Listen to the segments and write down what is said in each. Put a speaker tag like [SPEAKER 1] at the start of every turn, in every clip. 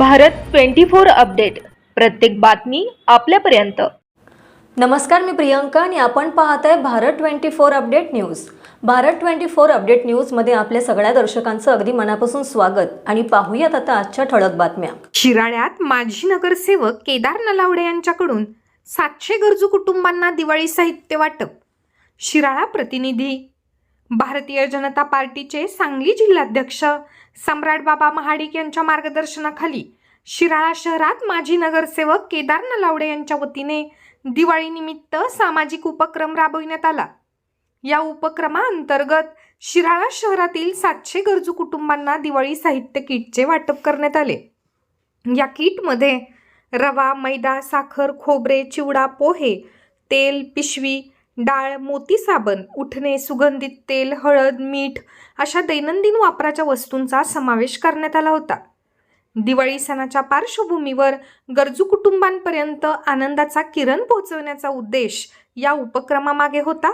[SPEAKER 1] Bharat twenty four update. प्रत्येक बातमी आपल्यापर्यंत.
[SPEAKER 2] नमस्कार मी प्रियंका आणि आपण पाहत आहे Bharat twenty four update news. Bharat twenty four update न्यूजमध्ये आपल्या सगळ्या दर्शकांचं अगदी मनापासून स्वागत आणि पाहूयात आता आजच्या ठळक बातम्या.
[SPEAKER 3] शिराळ्यात माजी नगरसेवक केदार नलावडे यांच्याकडून सातशे गरजू कुटुंबांना दिवाळी साहित्य वाटप. शिराळा प्रतिनिधी भारतीय जनता पार्टीचे सांगली जिल्हाध्यक्ष सम्राट बाबा महाडिक यांच्या मार्गदर्शनाखाली शिराळा शहरात माजी नगरसेवक केदार नलावडे यांच्या वतीने दिवाळीनिमित्त सामाजिक उपक्रम राबविण्यात आला. या उपक्रमाअंतर्गत शिराळा शहरातील सातशे गरजू कुटुंबांना दिवाळी साहित्य किटचे वाटप करण्यात आले. या किटमध्ये रवा मैदा साखर खोबरे चिवडा पोहे तेल पिशवी डाळ मोती साबण उठणे सुगंधित तेल हळद मीठ अशा दैनंदिन वापराच्या वस्तूंचा समावेश करण्यात आला होता. दिवाळी सणाच्या पार्श्वभूमीवर गरजू कुटुंबांपर्यंत आनंदाचा किरण पोहोचवण्याचा उद्देश या उपक्रमामागे होता.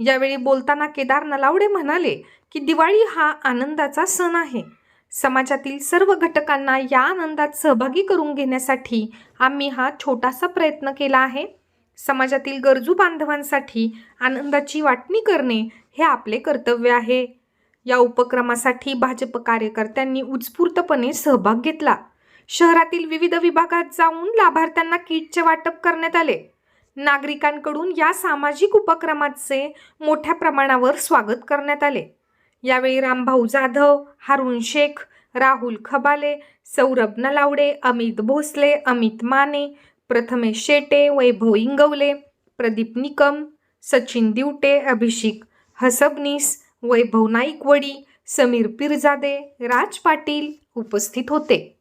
[SPEAKER 3] यावेळी बोलताना केदार नलावडे म्हणाले की दिवाळी हा आनंदाचा सण आहे. समाजातील सर्व घटकांना या आनंदात सहभागी करून घेण्यासाठी आम्ही हा छोटासा प्रयत्न केला आहे. समाजातील गरजू बांधवांसाठी आनंदाची वाटणी करणे हे आपले कर्तव्य आहे. या उपक्रमासाठी भाजप कार्यकर्त्यांनी उत्स्फूर्तपणे सहभाग घेतला. शहरातील विविध विभागात जाऊन लाभार्थ्यांना किटचे वाटप करण्यात आले. नागरिकांकडून या सामाजिक उपक्रमाचे मोठ्या प्रमाणावर स्वागत करण्यात आले. यावेळी रामभाऊ जाधव हारुण शेख राहुल खबाले सौरभ नलावडे अमित भोसले अमित माने प्रथमेश शेटे वैभव इंगवले प्रदीप निकम सचिन दिवटे अभिषेक हसबनीस वैभव नाईकवडी समीर पिरजादे राज पाटील उपस्थित होते.